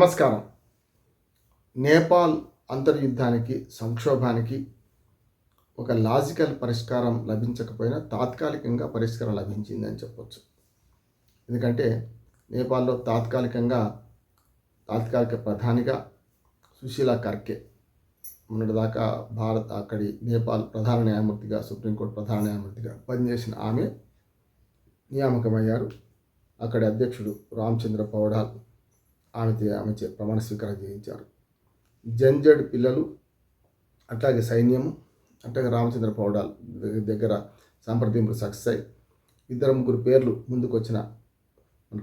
నమస్కారం. నేపాల్ అంతర్యుద్ధానికి సంక్షోభానికి ఒక లాజికల్ పరిష్కారం లభించకపోయినా తాత్కాలికంగా పరిష్కారం లభించిందని చెప్పొచ్చు. ఎందుకంటే నేపాల్లో తాత్కాలికంగా తాత్కాలిక ప్రధానిగా సుశీల కర్కే మొన్నటిదాకా భారత్ అక్కడి నేపాల్ ప్రధాన న్యాయమూర్తిగా సుప్రీంకోర్టు ప్రధాన న్యాయమూర్తిగా పనిచేసిన ఆమె నియామకమయ్యారు. అక్కడి అధ్యక్షుడు రామచంద్ర పౌడాల్ ఆమె ఆమె చే ప్రమాణ స్వీకారం చేయించారు. జంజడ్ పిల్లలు అట్లాగే సైన్యము అట్లాగే రామచంద్ర పౌడాల్ దగ్గర- దగ్గర సంప్రదింపులు సక్సెస్ అయ్యి ఇద్దరు ముగ్గురు పేర్లు ముందుకొచ్చిన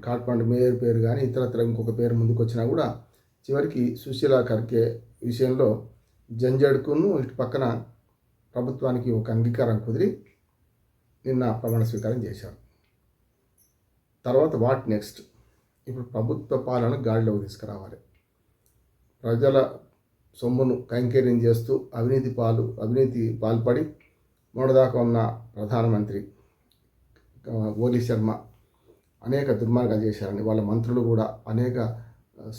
కాట్మండు మేయర్ పేరు కానీ ఇతరత్ర ఇంకొక పేరు ముందుకొచ్చినా కూడా చివరికి సుశీల కర్కే విషయంలో జంజడ్కును ఇటు పక్కన ప్రభుత్వానికి ఒక అంగీకారం కుదిరి నిన్న ప్రమాణ స్వీకారం చేశారు. తర్వాత వాట్ నెక్స్ట్? ఇప్పుడు ప్రభుత్వ పాలన గాడిలోకి తీసుకురావాలి. ప్రజల సొమ్మును కైంకర్యం చేస్తూ అవినీతి పాలు అవినీతి పాల్పడి మొన్నదాకా ఉన్న ప్రధానమంత్రి ఓలీ శర్మ అనేక దుర్మార్గాలు చేశారని వాళ్ళ మంత్రులు కూడా అనేక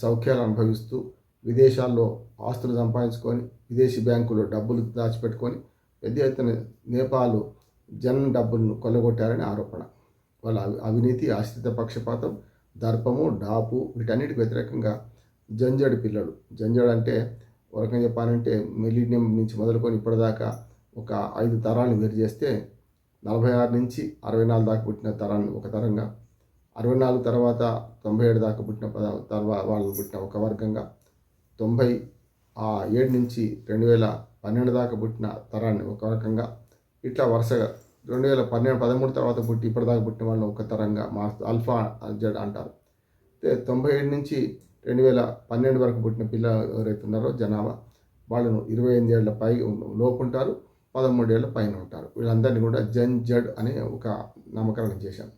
సౌఖ్యాలు అనుభవిస్తూ విదేశాల్లో ఆస్తులు సంపాదించుకొని విదేశీ బ్యాంకులో డబ్బులు దాచిపెట్టుకొని పెద్ద ఎత్తున నేపాల్ జన్ డబ్బులను కొల్లగొట్టారని ఆరోపణ. వాళ్ళ అవినీతి ఆశ్రిత పక్షపాతం దర్పము డాపు వీటన్నిటికి వ్యతిరేకంగా జంజడ్ పిల్లలు. జంజడ్ అంటే ఒక రకంగా చెప్పాలంటే మిలీనియం నుంచి మొదలుకొని ఇప్పటిదాకా ఒక ఐదు తరాలను వేరు చేస్తే నలభై ఆరు నుంచి అరవై నాలుగు దాకా పుట్టిన తరాన్ని ఒక తరంగా అరవై నాలుగు తర్వాత తొంభై ఏడు దాకా పుట్టిన పద తర్వాత వాళ్ళు పుట్టిన ఒక వర్గంగా తొంభై ఆ ఏడు నుంచి రెండు వేల పన్నెండు దాకా పుట్టిన తరాన్ని ఒక రకంగా ఇట్లా వరుసగా రెండు వేల పన్నెండు పదమూడు తర్వాత పుట్టి ఇప్పటిదాకా పుట్టిన వాళ్ళని ఒక తరంగా మారుస్తూ అల్ఫా జడ్ అంటారు. అయితే తొంభై ఏడు నుంచి రెండు వేల పన్నెండు వరకు పుట్టిన పిల్లలు ఎవరైతే ఉన్నారో జనాభా వాళ్ళను ఇరవై ఎనిమిది ఏళ్ళ పై లోపు ఉంటారు పదమూడు ఏళ్ళ పైన ఉంటారు. వీళ్ళందరినీ కూడా జన్ జడ్ అనే ఒక నామకరణం చేశాం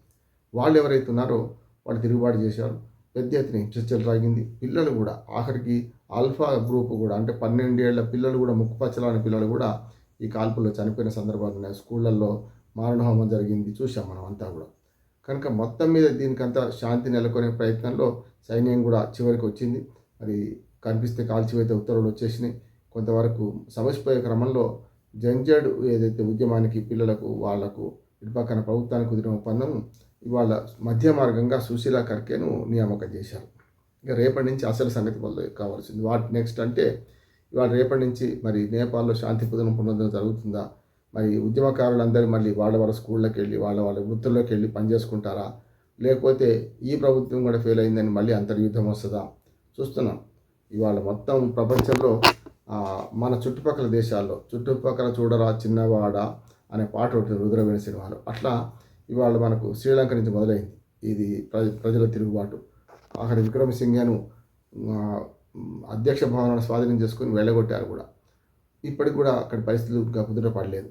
వాళ్ళు ఎవరైతే ఉన్నారో వాళ్ళు తిరుగుబాటు చేశారు పెద్ద ఎత్తున హింసలు రాగింది. పిల్లలు కూడా ఆఖరికి ఆల్ఫా గ్రూప్ కూడా అంటే పన్నెండేళ్ళ పిల్లలు కూడా ముక్కుపచ్చలాని పిల్లలు కూడా ఈ కాల్పుల్లో చనిపోయిన సందర్భాలు ఉన్నాయి స్కూళ్ళల్లో మారణహోమం జరిగింది. చూసాం మనం అంతా కూడా. కనుక మొత్తం మీద దీనికంతా శాంతి నెలకొనే ప్రయత్నంలో సైన్యం కూడా చివరికి వచ్చింది. మరి కనిపిస్తే కాల్చివేత ఉత్తర్వులు వచ్చేసినాయి. కొంతవరకు సమసిపోయే క్రమంలో జంజడ్ ఏదైతే ఉద్యమానికి పిల్లలకు వాళ్ళకు ఇటు పక్కన ప్రభుత్వానికి కుదిరిన ఒప్పందం ఇవాళ మధ్య మార్గంగా సుశీల కర్కేను నియామకం చేశారు. ఇక రేపటి నుంచి అసలు సంగతి మొదలు కావాల్సింది. వాట్ నెక్స్ట్ అంటే ఇవాళ రేపటి నుంచి మరి నేపాల్లో శాంతి పుదనం పునరుద్ధరణ జరుగుతుందా? మరి ఉద్యమకారులందరూ మళ్ళీ వాళ్ళ వాళ్ళ స్కూళ్ళకి వెళ్ళి వాళ్ళ వాళ్ళ వృత్తుల్లోకి వెళ్ళి పనిచేసుకుంటారా? లేకపోతే ఈ ప్రభుత్వం కూడా ఫెయిల్ అయిందని మళ్ళీ అంతర్యుద్ధం వస్తుందా? చూస్తున్నాం. ఇవాళ మొత్తం ప్రపంచంలో మన చుట్టుపక్కల దేశాల్లో చుట్టుపక్కల చూడరా చిన్నవాడ అనే పాట ఒకటి రుద్రవేణ సినిమాలు. అట్లా ఇవాళ మనకు శ్రీలంక నుంచి మొదలైంది. ఇది ప్ర ప్రజల తిరుగుబాటు. అక్కడ విక్రమసింహను అధ్యక్ష భవనాన్ని స్వాధీనం చేసుకుని వెళ్ళగొట్టారు కూడా. ఇప్పటికి కూడా అక్కడ పరిస్థితులు కుదుట పడలేదు.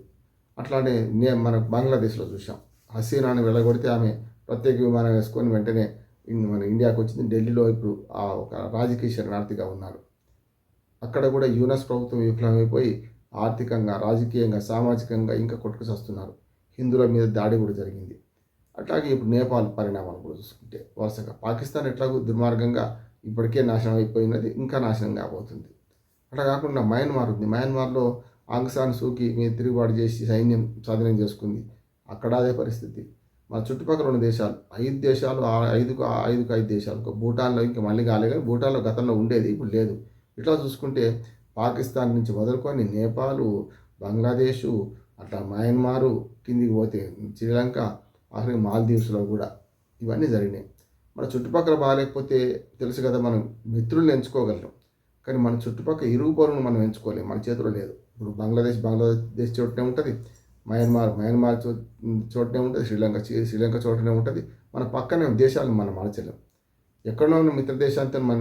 అట్లానే నే మన బంగ్లాదేశ్లో చూసాం హసీనాని వెళ్ళగొడితే ఆమె ప్రత్యేక విమానం వేసుకొని వెంటనే మన ఇండియాకి వచ్చింది. ఢిల్లీలో ఇప్పుడు ఆ ఒక రాజకీయ శరణార్థిగా ఉన్నారు. అక్కడ కూడా యూనస్ ప్రభుత్వం విఫలమైపోయి ఆర్థికంగా రాజకీయంగా సామాజికంగా ఇంకా కొట్టుకుసస్తున్నారు. హిందువుల మీద దాడి కూడా జరిగింది. అట్లాగే ఇప్పుడు నేపాల్ పరిణామాలు కూడా చూసుకుంటే వరుసగా. పాకిస్తాన్ ఎట్లాగో దుర్మార్గంగా ఇప్పటికే నాశనం అయిపోయినది ఇంకా నాశనం కాబోతుంది. అట్లా కాకుండా మయన్మార్ ఉంది మయన్మార్లో ఆంగ్సాన్ సూకి మీద తిరుగుబాటు చేసి సైన్యం స్వాధీనం చేసుకుంది. అక్కడ అదే పరిస్థితి. మన చుట్టుపక్కల ఉన్న దేశాలు ఐదు దేశాలు ఆ ఐదుకు ఆ ఐదుకు ఐదు దేశాలు భూటాన్లో ఇంకా మళ్ళీ కాలేదు కానీ భూటాన్లో గతంలో ఉండేది ఇప్పుడు లేదు. ఇట్లా చూసుకుంటే పాకిస్తాన్ నుంచి మొదలుకొని నేపాలు బంగ్లాదేశు అట్లా మయన్మారు కిందికి పోతే శ్రీలంక అసలు మాల్దీవ్స్లో కూడా ఇవన్నీ జరిగినాయి. మన చుట్టుపక్కల బాగాలేకపోతే తెలుసు కదా మనం మిత్రుల్ని ఎంచుకోగలం. కానీ మన చుట్టుపక్కల ఇరుగు పొరులను మనం ఎంచుకోలేము మన చేతిలో లేదు. ఇప్పుడు బంగ్లాదేశ్ బంగ్లాదేశ్ చోటనే ఉంటుంది. మయన్మార్ మయన్మార్ చో చోటనే ఉంటుంది. శ్రీలంక శ్రీలంక చోటనే ఉంటుంది. మన పక్కనే దేశాలను మనం మార్చలేం. ఎక్కడో ఉన్న మిత్ర దేశాలతో మన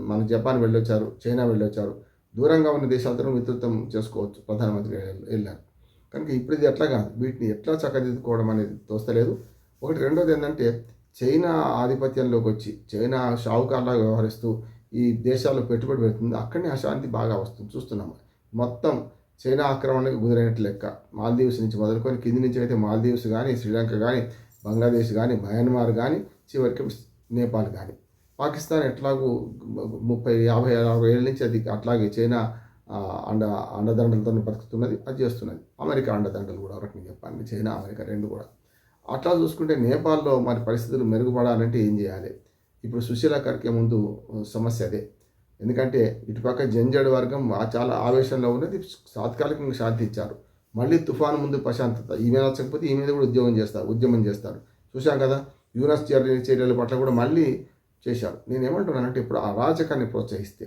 మన జపాన్ వెళ్ళొచ్చారు చైనా వెళ్ళొచ్చారు. దూరంగా ఉన్న దేశాలతో మిత్రత్వం చేసుకోవచ్చు ప్రధానమంత్రి వెళ్ళారు కనుక ఇప్పుడు ఇది ఎట్లా కాదు. వీటిని ఎట్లా చక్కదిద్దుకోవడం అనేది తోస్తలేదు. ఒకటి రెండోది ఏంటంటే చైనా ఆధిపత్యంలోకి వచ్చి చైనా షావుకార్లాగా వ్యవహరిస్తూ ఈ దేశాల్లో పెట్టుబడి పెడుతుంది. అక్కడనే అశాంతి బాగా వస్తుంది. చూస్తున్నాము మొత్తం చైనా ఆక్రమణకు గురైనట్టు లెక్క. మాల్దీవ్స్ నుంచి మొదలుకొని కింది నుంచి అయితే మాల్దీవ్స్ కానీ శ్రీలంక కానీ బంగ్లాదేశ్ కానీ మయన్మార్ కానీ చివరికి నేపాల్ కానీ పాకిస్తాన్ ఎట్లాగూ ముప్పై యాభై అరవై ఏళ్ళ నుంచి అది అట్లాగే చైనా అండ అండదండలతో బతుకుతున్నది. అది చేస్తున్నది. అమెరికా అండదండలు కూడా ఒకటి చెప్పాలి. చైనా అమెరికా రెండు కూడా. అట్లా చూసుకుంటే నేపాల్లో మరి పరిస్థితులు మెరుగుపడాలంటే ఏం చేయాలి? ఇప్పుడు సుశీల కర్కే ముందు సమస్య అదే. ఎందుకంటే ఇటుపక్క జంజడ్ వర్గం చాలా ఆవేశంలో ఉన్నది తాత్కాలికంగా శాంతి ఇచ్చారు. మళ్ళీ తుఫాను ముందు ప్రశాంతత ఈమె నచ్చకపోతే ఈ మీద కూడా ఉద్యోగం చేస్తారు ఉద్యమం చేస్తారు. చూశాం కదా యూనస్ చర్య చర్యల పట్ల కూడా మళ్ళీ చేశారు. నేను ఏమంటున్నానంటే ఇప్పుడు ఆ రాజకాన్ని ప్రోత్సహిస్తే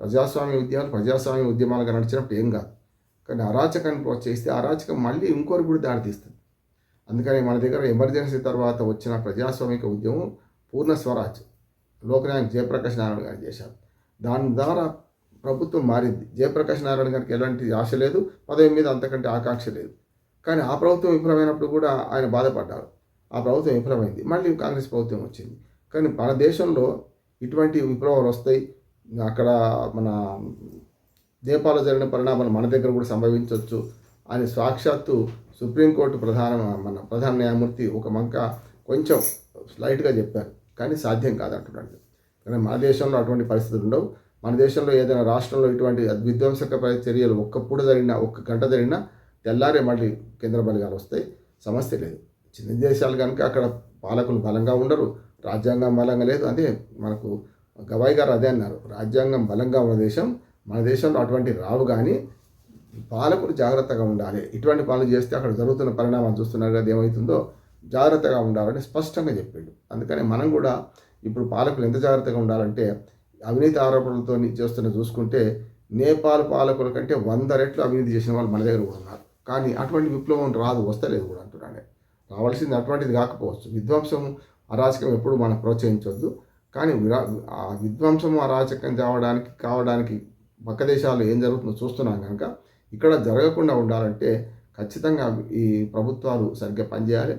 ప్రజాస్వామ్య ఉద్యమాలు ప్రజాస్వామ్య ఉద్యమాలుగా నడిచినప్పుడు ఏం కాదు. కానీ అరాచకాన్ని ప్రోత్సహిస్తే అరాచకం మళ్ళీ ఇంకోరు కూడా దారితీస్తుంది. అందుకని మన దగ్గర ఎమర్జెన్సీ తర్వాత వచ్చిన ప్రజాస్వామిక ఉద్యమం పూర్ణ స్వరాజ్. లోకనాయక్ జయప్రకాష్ నారాయణ గారు చేశారు. దాని ద్వారా ప్రభుత్వం మారింది. జయప్రకాష్ నారాయణ గారికి ఎలాంటి ఆశ లేదు పదవి మీద అంతకంటే ఆకాంక్ష లేదు. కానీ ఆ ప్రభుత్వం విఫలమైనప్పుడు కూడా ఆయన బాధపడ్డారు. ఆ ప్రభుత్వం విఫలమైంది. మళ్ళీ కాంగ్రెస్ ప్రభుత్వం వచ్చింది. కానీ మన దేశంలో ఇటువంటి విప్లవాలు వస్తాయి. అక్కడ మన నేపాల్లో జరిగిన పరిణామాలు మన దగ్గర కూడా సంభవించవచ్చు అని సాక్షాత్తు సుప్రీంకోర్టు ప్రధాన మన ప్రధాన న్యాయమూర్తి ఒక మంక కొంచెం స్లైట్గా చెప్పారు. కానీ సాధ్యం కాదంటున్నాడు. కానీ మన దేశంలో అటువంటి పరిస్థితులు ఉండవు. మన దేశంలో ఏదైనా రాష్ట్రంలో ఇటువంటి విధ్వంసక చర్యలు ఒక్క పూట జరిగినా ఒక్క గంట జరిగినా తెల్లారే మళ్ళీ కేంద్ర బలిగాలు వస్తాయి. సమస్య లేదు. చిన్న దేశాలు కనుక అక్కడ పాలకులు బలంగా ఉండరు. రాజ్యాంగం బలంగా లేదు. అదే మనకు గవాయి గారు అదే అన్నారు. రాజ్యాంగం బలంగా ఉన్న దేశం మన దేశంలో అటువంటి రావు కానీ పాలకులు జాగ్రత్తగా ఉండాలి. ఇటువంటి పనులు చేస్తే అక్కడ జరుగుతున్న పరిణామాలు చూస్తున్నారు కదా ఏమవుతుందో జాగ్రత్తగా ఉండాలని స్పష్టంగా చెప్పిండు. అందుకని మనం కూడా ఇప్పుడు పాలకులు ఎంత జాగ్రత్తగా ఉండాలంటే అవినీతి ఆరోపణలతో చేస్తున్న చూసుకుంటే నేపాల్ పాలకుల కంటే వంద రెట్లు అవినీతి చేసిన వాళ్ళు మన దగ్గర కూడా ఉన్నారు. కానీ అటువంటి విప్లవం రాదు వస్తలేదు కూడా అంటున్నాను. రావాల్సింది అటువంటిది కాకపోవచ్చు. విధ్వంసం అరాచకం ఎప్పుడు మనం ప్రోత్సహించవద్దు కానీ విరా- ఆ విధ్వంసం అరాచకం కావడానికి కావడానికి పక్క దేశాల్లో ఏం జరుగుతుందో చూస్తున్నాం కనుక ఇక్కడ జరగకుండా ఉండాలంటే ఖచ్చితంగా ఈ ప్రభుత్వాలు సరిగ్గా పనిచేయాలి.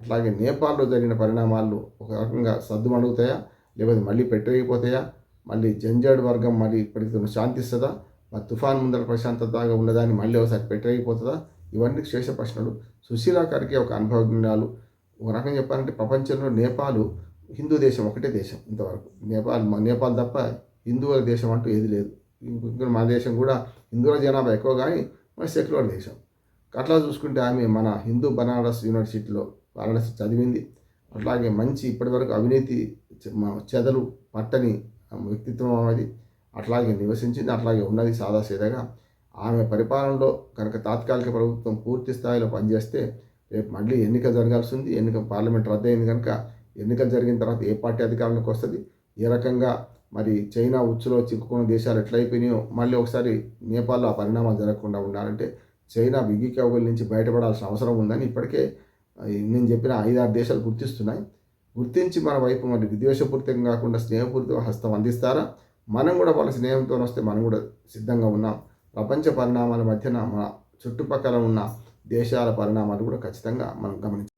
అట్లాగే నేపాల్లో జరిగిన పరిణామాలు ఒక రకంగా సర్దుమణుగుతాయా? లేకపోతే మళ్ళీ పెట్టేగిపోతాయా మళ్ళీ జంజాడ్ వర్గం మళ్ళీ ఇప్పటికి శాంతిస్తుందా? మరి తుఫాన్ ముందర ప్రశాంతతగా ఉన్నదాన్ని మళ్ళీ ఒకసారి పెట్టేగిపోతుందా ఇవన్నీ శేష ప్రశ్నలు. సుశీలా గారికి ఒక అనుభవజ్ఞాలు ఒక రకంగా చెప్పాలంటే ప్రపంచంలో నేపాల్ హిందూ దేశం ఒకటే దేశం ఇంతవరకు. నేపాల్ నేపాల్ తప్ప హిందువుల దేశం అంటూ ఏది లేదు. మన దేశం కూడా హిందువుల జనాభా ఎక్కువ కానీ మన సెక్యులర్ దేశం. అట్లా చూసుకుంటే ఆమె మన హిందూ బనారస్ యూనివర్సిటీలో వారణాసి చదివింది. అట్లాగే మంచి ఇప్పటివరకు అవినీతి చెదలు పట్టని వ్యక్తిత్వం అనేది అట్లాగే నివసించింది అట్లాగే ఉన్నది సాదాసీదాగా. ఆమె పరిపాలనలో కనుక తాత్కాలిక ప్రభుత్వం పూర్తి స్థాయిలో పనిచేస్తే రేపు మళ్ళీ ఎన్నిక జరగాల్సి ఉంది ఎన్నిక పార్లమెంట్ రద్దయింది కనుక ఎన్నికలు జరిగిన తర్వాత ఏ పార్టీ అధికారంలోకి వస్తుంది? ఏ రకంగా మరి చైనా ఉచ్చులో చిక్కుకున్న దేశాలు ఎట్లయిపోయినాయో మళ్ళీ ఒకసారి నేపాల్లో ఆ పరిణామాలు జరగకుండా ఉండాలంటే చైనా బిగ్గి కౌగుల నుంచి బయటపడాల్సిన అవసరం ఉందని ఇప్పటికే నేను చెప్పిన ఐదారు దేశాలు గుర్తిస్తున్నాయి. గుర్తించి మన వైపు మరి విద్వేషపూరితంగా కాకుండా స్నేహపూరిత హస్తం అందిస్తారా? మనం కూడా వాళ్ళ స్నేహంతో వస్తే మనం కూడా సిద్ధంగా ఉన్నాం. ప్రపంచ పరిణామాల మధ్యన మన చుట్టుపక్కల ఉన్న దేశాల పరిణామాలు కూడా ఖచ్చితంగా మనం గమనించాలి